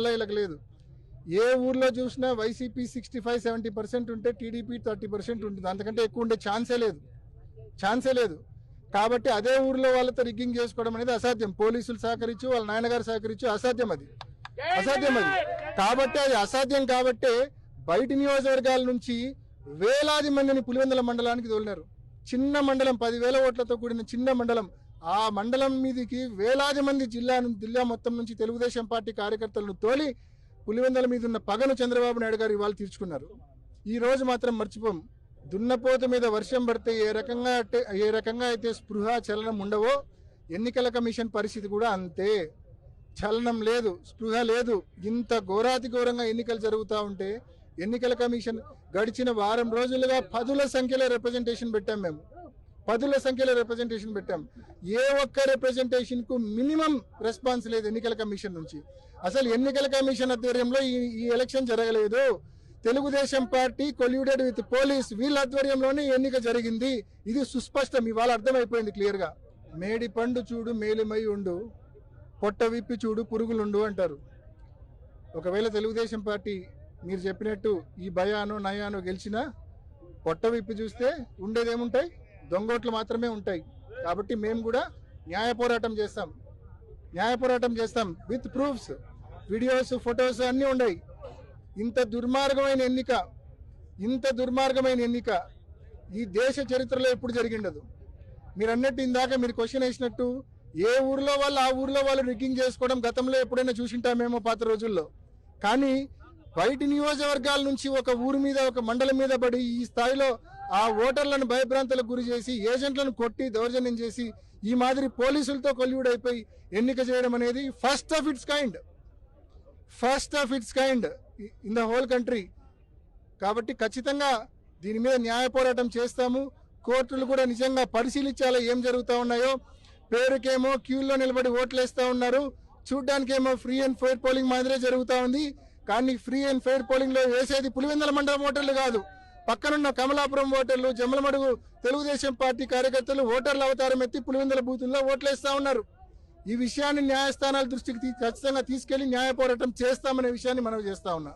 వీళ్ళకి లేదు. ఏ ఊర్లో చూసినా YCP sixty five seventy percent ఉంటే టీడీపీ థర్టీ పర్సెంట్ ఉంటుంది. అంతకంటే ఎక్కువ ఉండే ఛాన్సే లేదు. ఛాన్సే లేదు. కాబట్టి అదే ఊర్లో వాళ్ళతో రిగ్గింగ్ చేసుకోవడం అనేది అసాధ్యం. పోలీసులు సహకరించు వాళ్ళ నాయనగారు సహకరించు అసాధ్యం అది. అసాధ్యం అది. కాబట్టి అది అసాధ్యం కాబట్టే బయటి నియోజకవర్గాల నుంచి వేలాది మందిని పులివెందుల మండలానికి తోలినారు. చిన్న మండలం పదివేల ఓట్లతో కూడిన చిన్న మండలం ఆ మండలం మీదకి వేలాది మంది జిల్లా జిల్లా మొత్తం నుంచి తెలుగుదేశం పార్టీ కార్యకర్తలను తోలి పులివెందల మీద ఉన్న పగను చంద్రబాబు నాయుడు గారు ఇవాళ తీర్చుకున్నారు. ఈ రోజు మాత్రం మర్చిపోం. దున్నపోత మీద వర్షం పడితే ఏ రకంగా ఏ రకంగా అయితే స్పృహ చలనం ఉండవో ఎన్నికల కమిషన్ పరిస్థితి కూడా అంతే. చలనం లేదు స్పృహ లేదు. ఇంత ఘోరాతి ఘోరంగా ఎన్నికలు జరుగుతూ ఉంటే ఎన్నికల కమిషన్ గడిచిన వారం రోజులుగా పదుల సంఖ్యలో రిప్రజెంటేషన్ పెట్టాం మేము. పదుల సంఖ్యలో రిప్రజెంటేషన్ పెట్టాం. ఏ ఒక్క రిప్రజెంటేషన్కు మినిమం రెస్పాన్స్ లేదు ఎన్నికల కమిషన్ నుంచి. అసలు ఎన్నికల కమిషన్ ఆధ్వర్యంలో ఈ ఈ ఎలక్షన్ జరగలేదు. Telugu Desam party colluded with police వీళ్ళ ఆధ్వర్యంలోనే ఎన్నిక జరిగింది. ఇది సుస్పష్టం ఇవాళ అర్థమైపోయింది క్లియర్గా మేడి పండు చూడు మేలిమై ఉండు పొట్ట విప్పి చూడు పురుగులుండు అంటారు. ఒకవేళ తెలుగుదేశం పార్టీ మీరు చెప్పినట్టు ఈ భయాను నయాను గెలిచినా పొట్ట విప్పి చూస్తే ఉండేదేముంటాయి? దొంగోట్లు మాత్రమే ఉంటాయి. కాబట్టి మేము కూడా న్యాయ పోరాటం చేస్తాం. న్యాయ పోరాటం చేస్తాం విత్ ప్రూఫ్స్ వీడియోస్ ఫొటోస్ అన్నీ ఉన్నాయి ఇంత దుర్మార్గమైన ఎన్నిక ఇంత దుర్మార్గమైన ఎన్నిక ఈ దేశ చరిత్రలో ఎప్పుడు జరిగిండదు. మీరు అన్నట్టు ఇందాక మీరు క్వశ్చన్ వేసినట్టు ఏ ఊర్లో వాళ్ళు ఆ ఊర్లో వాళ్ళు రిగ్గింగ్ చేసుకోవడం గతంలో ఎప్పుడైనా చూసింటామేమో పాత రోజుల్లో. కానీ బయటి నియోజకవర్గాల నుంచి ఒక ఊరు మీద ఒక మండలం మీద పడి ఈ స్థాయిలో ఆ ఓటర్లను భయభ్రాంతులకు గురి చేసి ఏజెంట్లను కొట్టి దౌర్జన్యం చేసి ఈ మాదిరి పోలీసులతో కొల్లుడైపోయి ఎన్నిక చేయడం అనేది first of its kind first of its kind in the whole country కాబట్టి ఖచ్చితంగా దీని మీద న్యాయ పోరాటం చేస్తాము. కోర్టులు కూడా నిజంగా పరిశీలించాలా ఏం జరుగుతూ ఉన్నాయో. పేరుకేమో క్యూల్లో నిలబడి ఓట్లు వేస్తూ ఉన్నారు. చూడ్డానికేమో ఫ్రీ అండ్ ఫెయిర్ పోలింగ్ మాదిరే జరుగుతూ ఉంది. కానీ ఫ్రీ అండ్ ఫెయిర్ పోలింగ్లో వేసేది పులివెందల మండలం ఓటర్లు కాదు. పక్కనున్న కమలాపురం ఓటర్లు జమలమడుగు తెలుగుదేశం పార్టీ కార్యకర్తలు ఓటర్ల అవతారం ఎత్తి పులివెందుల బూతుల్లో ఓట్లేస్తా ఉన్నారు. ఈ విషయాన్ని న్యాయస్థానాల దృష్టికి ఖచ్చితంగా తీసుకెళ్ళి న్యాయ పోరాటం చేస్తామనే విషయాన్ని మనం చేస్తా ఉన్నాం.